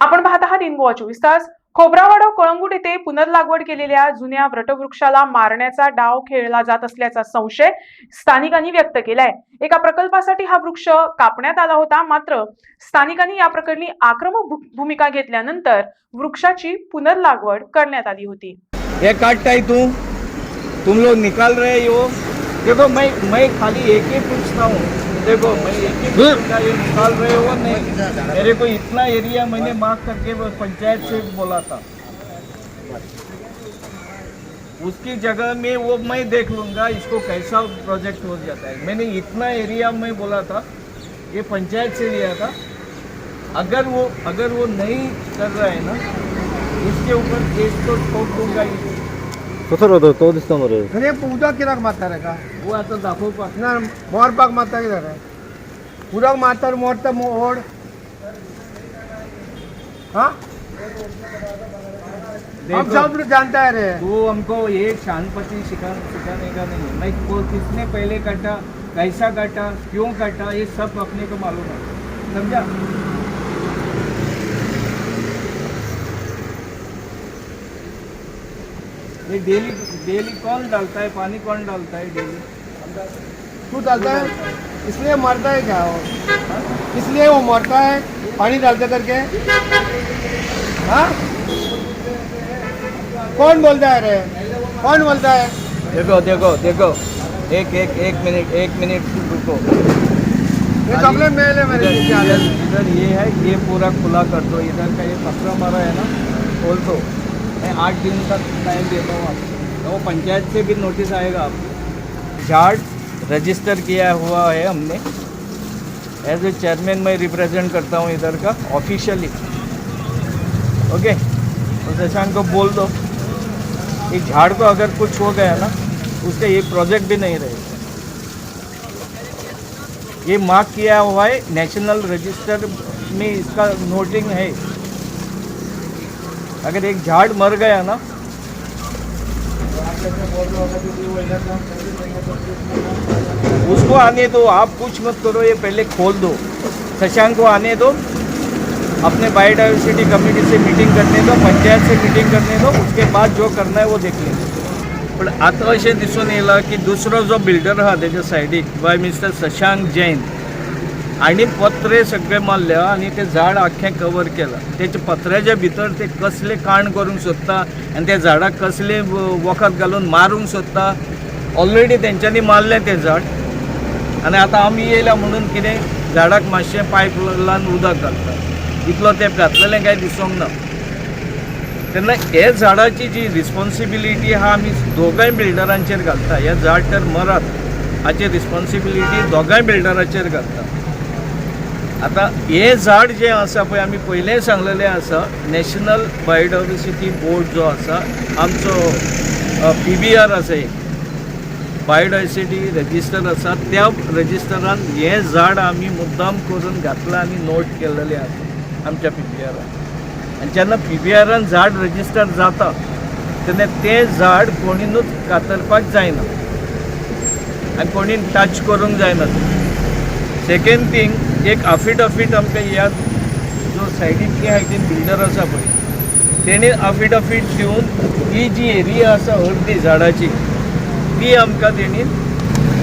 आपण पाहत आहात इन गोवा चोवीस तास. खोब्रावाडा कळंगूट येथे पुनर्लागवड केलेल्या जुन्या व्रटवृक्षाला मारण्याचा डाव खेळला जात असल्याचा संशय स्थानिकांनी व्यक्त केलाय. एका प्रकल्पासाठी हा वृक्ष कापण्यात आला होता मात्र स्थानिकांनी या प्रकरणी आक्रमक भू- भूमिका घेतल्यानंतर वृक्षाची पुनर्लागवड करण्यात आली होती. हे काटताय तू? तुम लोग निकाल रहे हो देखो मैं मैं खाली एक ही पूछता हूँ। देखो मैं एक ही पूछता ये निकाल रहे हो नहीं? मेरे को इतना एरिया मैंने मार्क करके वो पंचायत से बोला था। उसकी जगह में वो मैं देख लूँगा इसको कैसा प्रोजेक्ट हो जाता है। मैंने इतना एरिया में बोला था ये पंचायत से लिया था। अगर वो अगर वो नहीं कर रहा है ना इसके ऊपर केस तो ठोक दूँगा ही। कसं राहतो तो दिसतो मरे खरे उदक कित्याक मारता रे का वो आता दाखोवपाक ना मोरपाक मारता कित्याक रे उदक मारता मोरता ओड हाँ? हम सब लोग जानता है रे। वो हमको ये शानपति सिखा सिखाने का नहीं है मैं वो किसने पहले काटा कैसा काटा क्यों काटा ये सब अपने को मालूम है। समझा? ये डेली डेली कौन डालता है? पानी कौन डालता है डेली तू डालता है? इसलिए मरता है क्या? वो इसलिए वो मरता है पानी डालते करके? हाँ? कौन बोलता है रे? कौन बोलता है? देखो देखो देखो। एक एक एक मिनट एक मिनट रुको। ये है। मेरे इधर ये है ये पूरा खुला कर दो। इधर का ये पत्थर मारा है ना खोल दो। मैं आठ दिन तक टाइम देता हूँ आपको। तो वो पंचायत से भी नोटिस आएगा आपको। झाड़ रजिस्टर किया हुआ है हमने। एज ए चेयरमैन मैं रिप्रेजेंट करता हूँ इधर का ऑफिशियली ओके तो शशांक को बोल दो। कि झाड़ को अगर कुछ हो गया ना, उसका ये प्रोजेक्ट भी नहीं रहेगा ये मार्क किया हुआ है नेशनल रजिस्टर में इसका नोटिंग है। अगर एक झाड़ मर गया ना, उसको आने दो, आप कुछ मत करो, ये पहले खोल दो। शशांक को आने दो, अपने बायोडाइवर्सिटी कमेटी से मीटिंग करने दो, पंचायत से मीटिंग करने दो, उसके बाद जो करना है वो देख लेंगे पण आता अशें दिसून की दुसरो जो बिल्डर तेच्या सायडीक बाय मिस्टर शशांक जैन आनी पत्रे सगळे मारल्या आनी तें झाड आख्खें कवर केलां. त्याच्या पत्र्याच्या भितर ते कसले काण करूंक सोदता आनी त्या झाडाक कसले वखद घालून मारूंक सोदता ऑलरेडी तेंच्यांनी मारलें तें झाड. आनी आतां आमी येयल्या म्हणून कितें झाडाक मातशें पायप लावन उदक घालता. इतलो तेंप घातलेलें कांय दिसोंक ना. तेन्ना हे झाडाची जी रिस्पॉन्सिबिलिटी हा आमी दोगांय बिल्डरांचेर घालता. हे झाड तर मरात. हाची रिस्पॉन्सिबिलिटी दोगांय बिल्डराचेर घालता. आतां हे झाड जें आसा पळय आमी पयलेंय सांगलेलें आसा नॅशनल बायोडायवर्सिटी बोर्ड जो आसा आमचो पी बी आर आसा एक बायोडायवर्सिटी रजिस्टर आसा त्या रजिस्टरान हें झाड आमी मुद्दाम करून घातलां आनी नोट केलेलें आसा आमच्या पी बी आरान आनी जेन्ना पी बी आरान झाड रजिस्टर जाता तेन्ना तें झाड कोणीनूच कातरपाक जायना आनी कोणी टच करूंक जायना सेकेंड सेकंड थिंग एक अफिडाफीट आमकां ह्या जो सायडींतली हायटीन बिल्डर आसा पळय तेणी अफिडाफीट दिवन ही जी एरिया आसा अर्दी झाडाची ती आमकां तेणी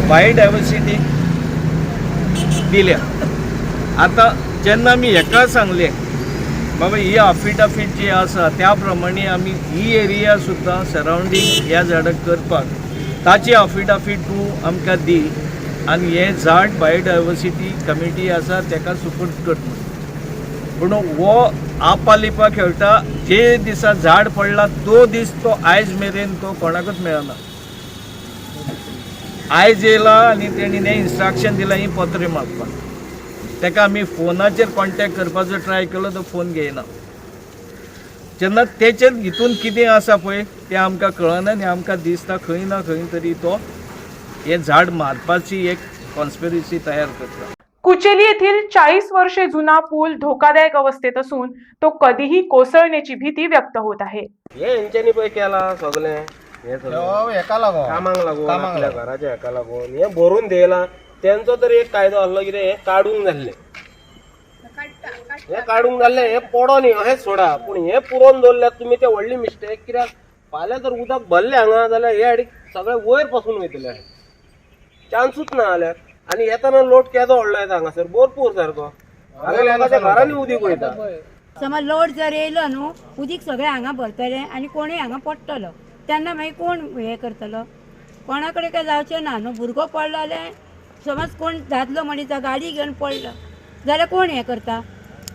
बायोडायवर्सिटी दिल्या. आतां जेन्ना आमी हेका सांगलें बाबा ही अफिडाफीट जी आसा त्या प्रमाणे आमी ही एरिया सुद्दां सरावंडींग ह्या झाडाक करपाक ताची अफिडाफीट तूं आमकां दी. आनी हें झाड बायोडायवर्सिटी कमिटी आसा ताका सुपूर्द कर म्हणून. पूण हो आपालिपा खेळटा जे दिसा झाड पडला तो दीस तो आयज मेरेन तो कोणाकूच मेळना. आयज येयला आनी तेणी हें इन्स्ट्रक्शन दिलां ही पत्र मागपाक. ताका आमी फोनाचेर कॉन्टॅक्ट करपाचो ट्राय केलो तो फोन घेयना. जेन्ना तेचेर हितून कितें आसा पळय तें आमकां कळना आनी आमकां दिसता खंय ना खंय तरी तो हें झाड मारपाची एक कॉन्स्पिरसी तयार करता. कुचेली येथील चाळीस वर्षे जुना पूल धोकादायक अवस्थेत असून तो कधीही कोसळण्याची भीती व्यक्त होत आहे. हे हेंच्यांनी पळय केला सगळें. हे सगळें. हेका लागो. कामाक लागून कामाक आपल्या लागून. घराच्या हेका लागून हे भरून दिला तेंचो तरी एक कायदो आसलो कितें हे काडूंक जाल्ले हे काढून घालले हे पडो न्ही अशेंच सोडा. पूण हे पुरोवन दवरल्यात तुमी ते व्हडली मिस्टेक कित्याक फाल्यां जर उदक भरलें हांगा जाल्यार हे हाडीक सगळे वयरपासून वयतले चान्सूच ना जाल्यार आनी येताना लोट केदो व्हडलो येता हांगासर भरपूर सारको हांगा लोकांच्या घरांनी उदीक वयता समज लोड जर येयलो न्हू उदीक सगळें हांगा भरतलें आनी कोणूय हांगा पडटलो तेन्ना मागीर कोण हें करतलो? कोणा कडेन काय जावचें ना न्हू भुरगो पडलो जाल्यार समज कोण दादलो मनीस गाडी घेवन पडलो. जाल्यार कोण हें करता?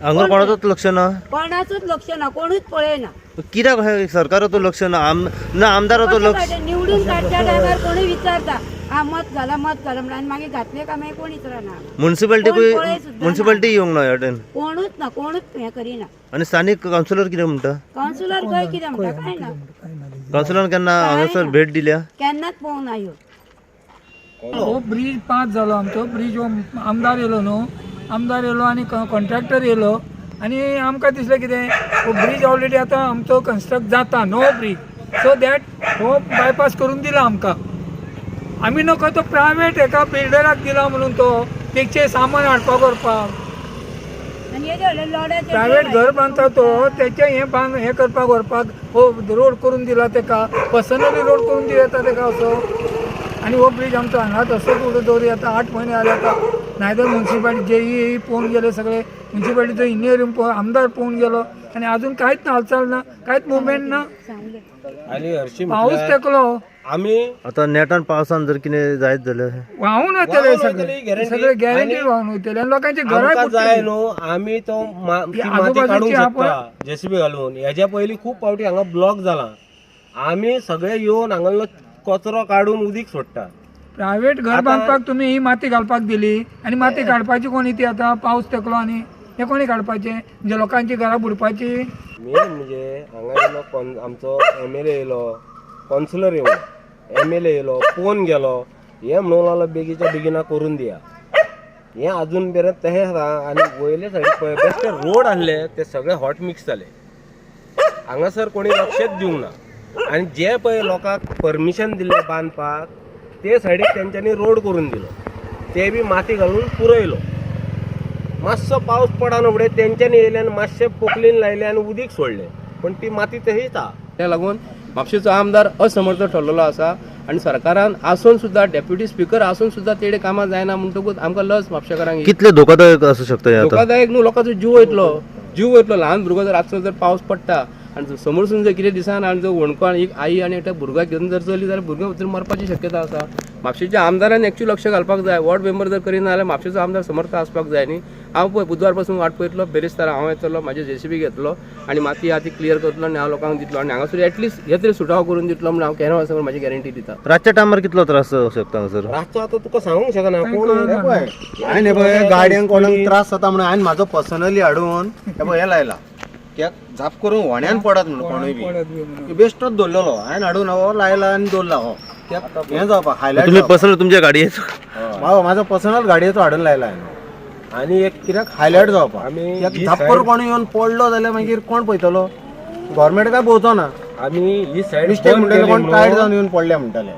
हांगा कोणाचोच लक्ष ना? कोणाचूच लक्ष ना कोणूच पळयना कित्याक हे सरकाराचो लक्ष ना? आम ना आमदाराचो लक्ष? निवडून काडच्या टायमार कोणूय विचारता? आ मत घाला मत घाला म्हणून आनी मागीर घातले काय मागीर कोण पळय सुद्दां म्युन्सिपाल्टी येवंक ना वाटेन कोणूच ना कोणूच हें करिना आनी स्थानीक कावन्सिलर कितें म्हणटा कावन्सिलर खंय कितें म्हणटा काय ना. कावन्सिलरान केन्ना हांगासर भेट दिल्या. केन्नाच पळोवंक ना ह्यो हो ब्रिज पास झालो आमचो. ब्रिज हो आमदार येयलो न्हू आमदार येयलो आनी कॉन्ट्रॅक्टर येयलो आनी आमकां दिसलें कितें हो ब्रिज ऑलरेडी आतां आमचो कन्स्ट्रक्ट जाता. नो ब्रिज सो दॅट हो बायपास करून दिला आमकां. आमी नको तो प्रायवेट एका बिल्डराक दिला म्हणून तो तेचे सामान व्हडले लोड्याचे प्रायवेट घर बांदता तो तेचे हें बांद हें करपाक व्हरपाक हो रोड करून दिला तेका पर्सनली रोड करून दिता तेका असो. आनी हो ब्रिज आमचो हांगाच असोच उडो दवरी आतां आठ म्हयने जाले आतां. नायदर म्युन्सिपाल्टी जे ई पळोवन गेले सगळे. म्युन्सिपाल्टीचो इंजिनियरींग पळोवन आमदार पळोवन गेलो. आनी आजून कांयच ना हालचाल ना कांयच मुवमेंट ना. पाऊस तेकलो आमी आतां नेटान पावसान जर कितें जायत जाल्यार व्हांवून वतले सगळे. वतले, guarantee. सगळे गॅरंटी व्हांवून वतले लोकांची घरां आमकां जाय. न्हू आमी तो मा- ती माती आजूबाजूची शकता जेसीबी घालून. हेज्या पयलीं खूब फावटी हांगा ब्लॉक जाला आमी सगळे येवन हांगालो कचरो काडून उदीक सोडटा प्रायव्हेट घर आता- बांदपाक तुमी ही माती घालपाक दिली. आनी माती काडपाची कोणी ती आतां? पावस तेकलो आनी हे कोणी काडपाचे म्हणजे लोकांची घरां बुडपाची? मेन म्हणजे हांगा येयलो कॉन- आमचो एम एल ए येयलो कॉन्सिलर येयलो एम एल ए येयलो फोन गेलो. हे म्हणून लागलो बेगीच्या बेगिना करून दिया. हे अजून पर्यंत तशें आसा आनी वयले सायडीक पळय बेश्टे रोड आहले ते सगळे हॉट मिक्स जाले हांगासर कोणी लक्षच दिवंक ना. आनी जे पळय लोकांक परमिशन दिल्लें बांदपाक ते सायडीक तेंच्यांनी रोड करून दिलो. ते बी माती घालून पुरयलो. मातसो पावस पडा फुडें तेंच्यांनी येयले आनी मातशें पोकलीन लायले आनी उदीक सोडलें. पण ती माती तशीच आहा त्या लागून? म्हापशेचो आमदार असमर्थ ठरलेलो आसा आनी सरकारान आसून सुद्दां डेप्युटी स्पीकर आसून सुद्दां तेडे कामां जायना म्हणटकूच आमकां लस म्हापशेकारांक कितले धोकादायक आसूं शकता धोकादायक न्हू लोकांचो जीव वयतलो. जीव वयतलो. ल्हान भुरगो जर रातचो जर पावस पडटा आनी समोरसून जर कितें दिसान आनी जर वणको आनी एक आई आनी एकट्या भुरग्याक घेवन जर चली जाल्यार भुरगें भितर मरपाची शक्यता आसा. म्हापशेच्या आमदारान एक्च्युअली लक्ष घालपाक जाय. वॉर्ड मेंबर जर करिना जाल्यार म्हापशेचो आमदार समर्थ आसपाक जाय न्ही. हांव पळय बुधवारपासून वाट पळयतलो बेरेस्तारा हांव येतलो म्हाजे जेसीबी घेतलो आनी माती आहा ती क्लियर करतलो आनी हांव लोकांक दितलो. आनी हांगासर एटलीस्ट हे तरी सुटाव करून दितलो म्हणून हांव केन्ना वचून म्हाजी गॅरंटी दिता. रातच्या टायमार कितलो त्रास जावं शकता हांगासर? रातचो आतां तुका सांगूंक शकना कोण. पळय. हांवें हे पळय गाडयांक कोणाक त्रास जाता म्हणून हांवें म्हाजो पर्सनली हाडून हे पळय हे लायला. कित्याक? झाप करून व्हण्यान पडत म्हणून कोणूय बी. बेश्टोच दवरलेलो हांवें हाडून हो लायला आनी दवरला हो हें जावपाक हायलायट तुम्ही पर्सनल तुमच्या गाडयेचो. म्हाजो पर्सनल गाडयेचो हाडून लायला हांवें आनी एक कित्याक हायलायट जावपाक आमी ही side- करून कोणी येवन पडलो जाल्यार मागीर कोण पळयतलो गव्हर्मेंट काय पोवचो ना. आमी ही सायड मिस्टेक म्हणटले कोण टायट जावन येवन पडले म्हणटाले